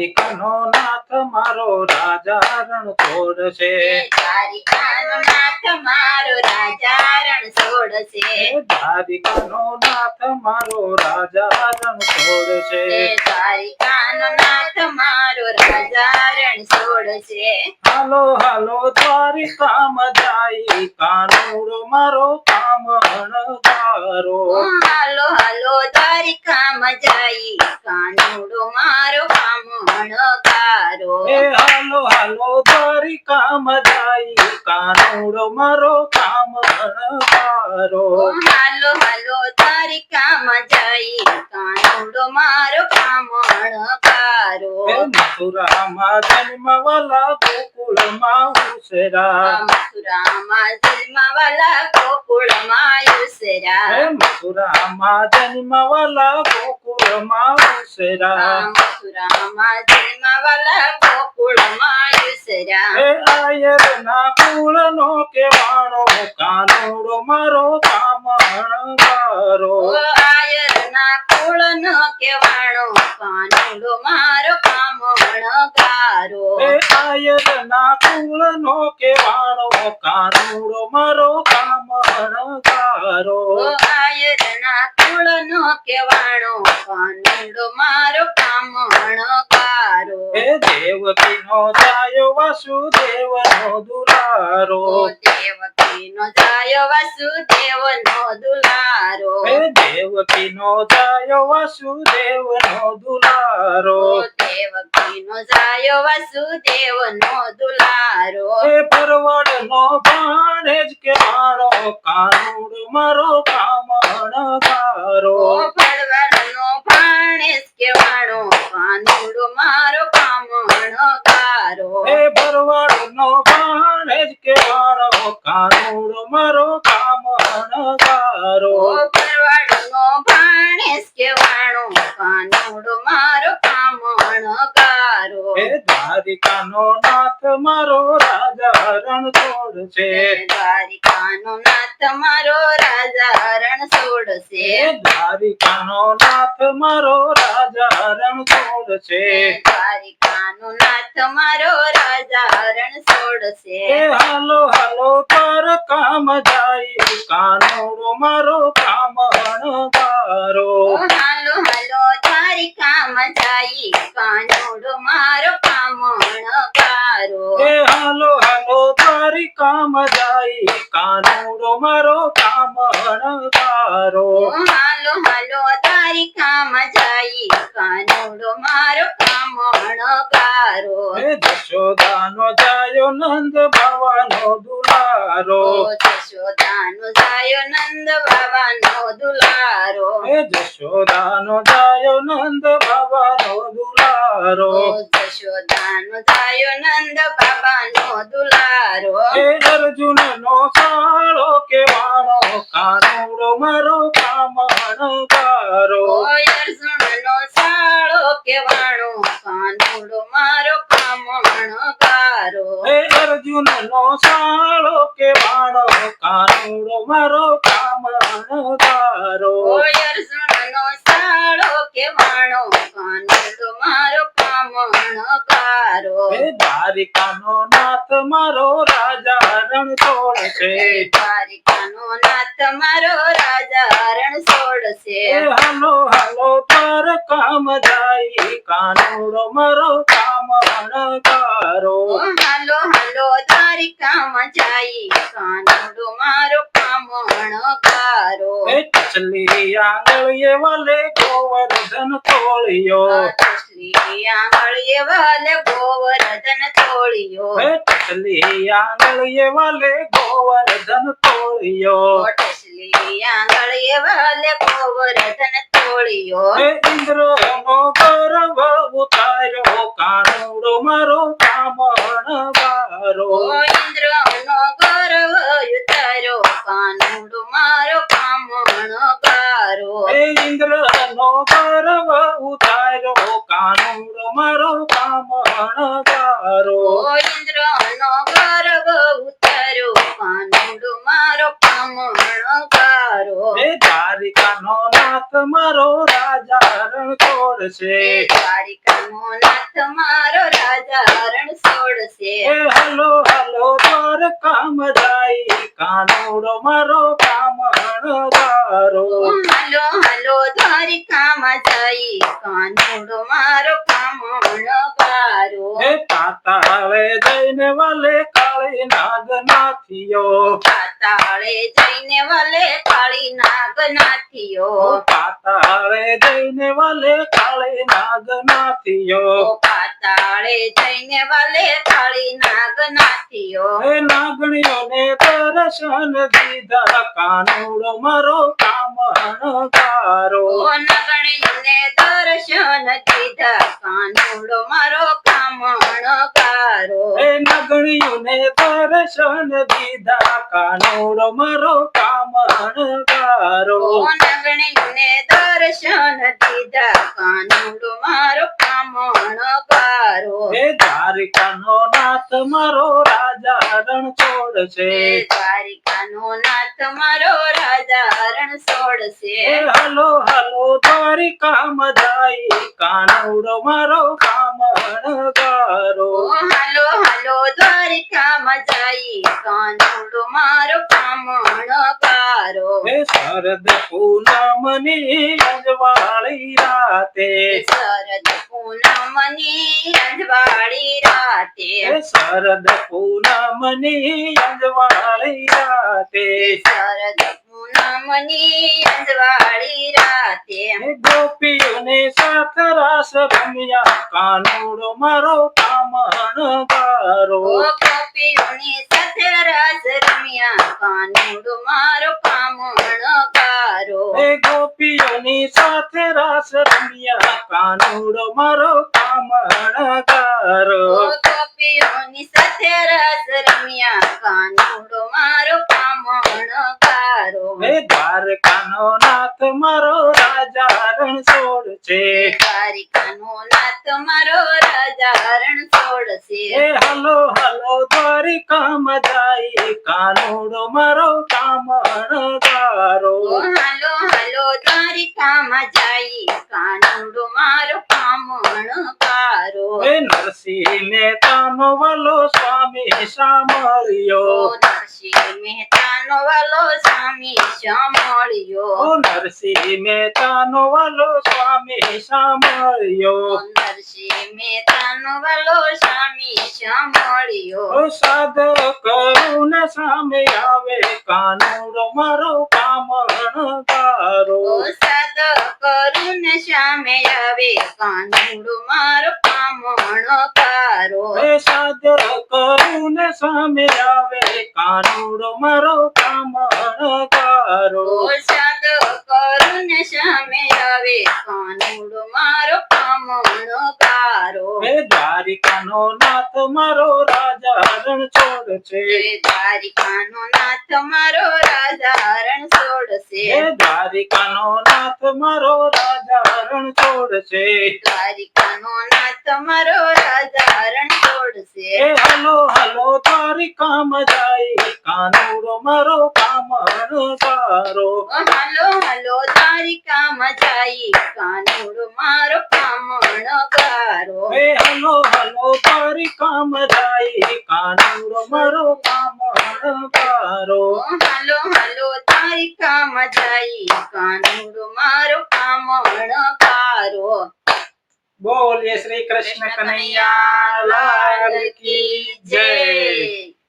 દ્વારિકાનો નાથ મારો રાજા રણછોડ છે દ્વારિકાનો નાથ મારો રાજા રણછોડ છે દ્વારિકાનો નાથ મારો રાજા રણછોડ છે દ્વારિકાનો નાથ મારો રાજા રણછોડ છે હાલો હાલો દ્વારિકામાં જાય. કાનુડો મારો કામ અણગારો હાલો હાલો દ્વારિકામાં જાય. કાનુડો મારો કામણકારો એ હાલો હાલો દ્વારિકામાં જાય. કાનુડો મારો કામ અણગારો હાલો હાલો દ્વારિકામાં જાય. કાનુડો મારો કામણકારો એ મથુરામાં જન્મવાલા ગોકુળમાં ઉસરા મથુરામાં જન્મવાલા ગોકુળમાં યુસરા એ મથુરામાં જન્મવાલા ગોકુળમાં ઉસરા મથુરામાં જન્મવાલા ગોકુળમાં યુસરા એ આયરના કુળનો કેવાણો કાનુડો મારો કામ અણગારો આયરના કુળનો કેવાણો કાનુડો મારો કામણકારો આયરના કુળનો કેવાણો કાનુડો મારો કામણકારો આયરના કુળનો કેવાણો કાનુડો મારો કામણકારો એ દેવકીનો જાય વાસુદેવનો દુલારો. દેવકીનો જાય વાસુદેવનો દુલારો. એ દેવકીનો જાય વાસુદેવનો દુલારો. દેવકીનો જાય વાસુદેવનો દુલારો. એ પરવડનો કેવાણો કાનુડ મારો કામણ કારો ઓ ભડવાડનો ભાણેજ કેવાણો કાનુડો મારો કામણકારો એ ભરવાડનો ભાણેજ કેવાણો કાનુડ મારો કામ અણગારો ઓ ભરવાડનો ભાણેજ કેવાણો કાનુડ મારો કામણકારો એ દ્વારિકાનો નાથ મારો રાજા રણછોડ છે દ્વારિકાનો નાથ મારો રાજા રણછોડ છે એ દ્વારિકાનો નાથ મારો રાજા રણછોડ છે દ્વારિકાનો નાથ મારો રાજા રણછોડ છે હાલો હાલો પર કામ જાય. કાનો મારો કામ અણગારો હાલો હાલો દ્વારિકામાં જાય કાનુડો મારો કામણકારો એ હાલો હાલો તારી કામ જાય કાનોડો મારો કામ અણગારો હાલો હાલો દ્વારિકામાં જાય કાનુડો મારો કામણકારો એ જશોદાનો જાયો નંદ બાવાનો દુલારો. જશોદાનો જાયો નંદ બાવાનો દુલારો. જશોદાનો જાયો નંદ બાવાનો દુલારો ઓ જશોદાનો જાયો નંદ બાબાનો દુલારો. એ અર્જુન નો સાળો કેવાણો કારો મારો કામ અણગારો ઓ અર્જુનનો સાળો કેવાણો કાનુડો મારો કામણકારો એ અર્જુન નો સાળો કેવાણો કાનુડો મારો કામ અણગારો દ્વારિકાનો નાથ મારો રાજા રણછોડ છે દ્વારિકાનો નાથ મારો રાજા રણ છે હાલો હાલો તાર કામ જાય કાનોડો મારો કામ ઓ હાલો હાલો દ્વારિકામાં જાય કાનોડો મારો કામણકારો એ ચલી આંગળીએ વાલે ગોવર્ધન તોળિયો આંગળીએ વાલે ગોવર્ધન તોળિયો. એ ટચલી આંગળીએ વાલે ગોવર્ધન તોળિયો. શ્રી આંગળીએ વાલે ગોવર્ધન તોળિયો. ઇન્દ્ર નો ગૌરવ ઉતાર્યો કાનુડો મારો કામ અણગારો ઓ છે દ્વારિકાનો નાથ મારો રાજા હરણ છોડશે એ હલો હલો દ્વારકામ જાય કાનુડો મારો કામણગારો હાલો હાલો દ્વારિકામાં જઈ કાનુડો મારો કામણગારો એ પાતાળે જઈને વાલે કાળી નાગ નાથિયો પાતાળે જઈને વલે નાથિયો પાતાળે જઈને વાલે કાળી નાગ નાથિયો પાતાળે જઈને વાલે કાળી નાગ નાથિયો એ નાગણીઓને દર્શન દીધા કાનુડો મારો કામણ કારો નગણીને દર્શન દીધા કાનુડો મારો કામણગારો એ નગણીઓને દર્શન દીધા કાનુડો મારો કામણગારો ઓ નગણીને દર્શન દીધા કાનુડો મારો કામણગારો. એ દ્વારિકાનો નાથ મારો રાજા રણ છોડશે. દ્વારિકાનો નાથ મારો રાજા રણ છોડશે. હલો હલો દ્વારિકા મજાઈ કાનુડો મારો કામણગારો. શરદ પૂનમની રજવાળી રાતે. શરદ પૂનમની રજવાળી રાતે. શરદ પૂનમની રજવાળી રાતે. શરદ પૂનમની અંજવાળી રાતે. ગોપીઓને સાથ રાસ રમ્યા. કાનુડો મારો કામણગારો ઓ ગોપીઓની રમ્યા કાનુડો મારો કામણગારો ગોપીઓની સાથે રાસ રમ્યા કાનુડો મારો કામણગારો એ દ્વારકાનો નાથ મારો રાજા રણ છોડ છે દ્વારિકાનો નાથ મારો રાજા હરણ છોડશે. એ હલો હલો દ્વારિકામાં જાય કાનુડો મારો કામણગારો હાલો હાલો દ્વારિકામાં જાય નરસિંહ મહેતાનો વલો સ્વામી સાંભળ્યો. નરસિંહ મહેતાનો વાલો સ્વામી સાંભળ્યો. ઓ નરસિંહ મહેતાનો વલો સ્વામી સાંભળ્યો. નરસિંહ મહેતાનો વાલો સ્વામી સાંભળ્યો. ઓ સાધક કરું સામે આવે કાનુડો મારો કામણગારો ઓ કરું ને સામે આવે કાનુડો મારો પામણ કારો સાધક કરું ને સામે આવે કાનુડો મારો પામણ કારો સાદ કરું ને સામે આવે કાનુડો મારો કામણગારો એ દ્વારિકાનો નાથ મારો રાજા રણ છે. દ્વારિકાનો નાથ મારો રાજા રણ છોડશે દ્વારિકાનો નાથ મારો રાજા રણ છોડશે દ્વારિકાનો નાથ મારો રાજા રણ છોડશે હલો હલો દ્વારિકામાં જાય કાનુડો મારો કામણગારો ઓ હાલો હાલો દ્વારિકામાં જાય કાનુડો મારો કામણગારો એ હલો હલો દ્વારિકામાં જાય કાનુડો મારો કામણગારો ઓ હાલો હાલો દ્વારિકામાં જાય કાનુડો મારો કામણગારો બોલીએ શ્રી કૃષ્ણ કનૈયા લાલ કી જય.